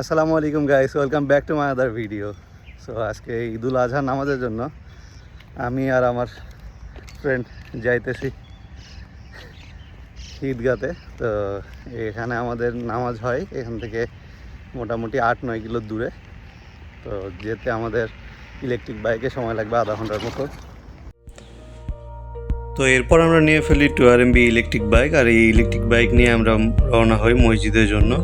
আসসালামু আলাইকুম guys welcome back to my other video so আজকে ঈদুল আজহা নামাজের জন্য আমি আর আমার ফ্রেন্ড যাইতেছি ঈদগাতে। তো এখানে আমাদের নামাজ হয়, এখান থেকে মোটামুটি আট নয় কিলো দূরে। তো যেতে আমাদের ইলেকট্রিক বাইকে সময় লাগবে আধা ঘণ্টার মতো। তো এরপর আমরা নিয়ে ফেলি two R MB electric bike আর এই ইলেকট্রিক বাইক নিয়ে আমরা রওনা হই মসজিদের জন্য।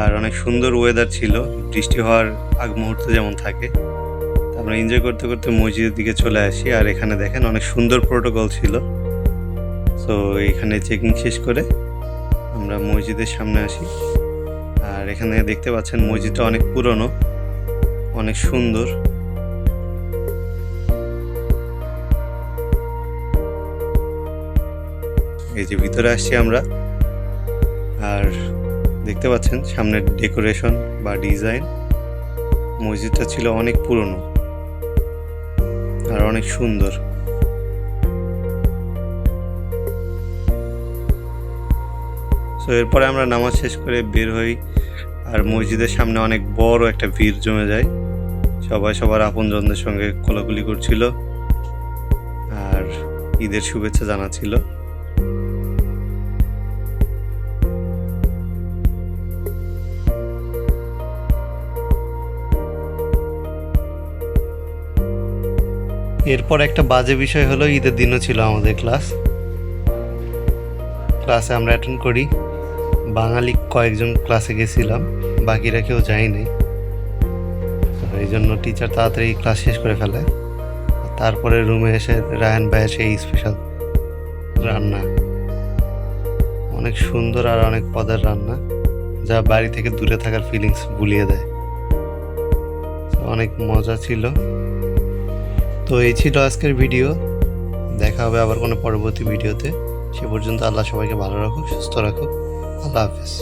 আর অনেক সুন্দর ওয়েদার ছিল, বৃষ্টি হওয়ার আগ মুহূর্তে যেমন থাকে। আমরা এনজয় করতে করতে মসজিদের দিকে চলে আসি, আর এখানে দেখেন অনেক সুন্দর প্রোটোকল ছিল। সো এখানে চেকিং শেষ করে আমরা মসজিদের সামনে আসি। আর এখানে দেখতে পাচ্ছেন মসজিদটা অনেক পুরনো, অনেক সুন্দর। এই যে ভিতরে আসছি আমরা। আর দেখতে পাচ্ছেন সামনের ডেকোরেশন বা ডিজাইন। মসজিদটা ছিল অনেক পুরনো আর অনেক সুন্দর। সো এরপরে আমরা নামাজ শেষ করে বের হই আর মসজিদের সামনে অনেক বড় একটা ভিড় জমে যায়। সবাই সবার আপনজনদের সঙ্গে কোলাকুলি করছিল আর ঈদের শুভেচ্ছা জানাচ্ছিল। এরপর একটা বাজে বিষয় হলো, ঈদের দিনও ছিল আমাদের ক্লাস ক্লাসে আমরা অ্যাটেন্ড করি। বাঙালি কয়েকজন ক্লাসে গেছিলাম, বাকিরা কেউ যায়নি। এই জন্য টিচার তাড়াতাড়ি ক্লাস শেষ করে ফেলে। তারপরে রুমে এসে রায়ন ভাই এসে স্পেশাল রান্না। অনেক সুন্দর আর অনেক পদের রান্না, যা বাড়ি থেকে দূরে থাকার ফিলিংস ভুলিয়ে দেয়। অনেক মজা ছিল। তো এই ছিল আজকের ভিডিও। দেখা হবে আবার কোনো পরবর্তী ভিডিওতে। সে পর্যন্ত আল্লাহ সবাইকে ভালো রাখুক, সুস্থ রাখুক। আল্লাহ হাফেজ।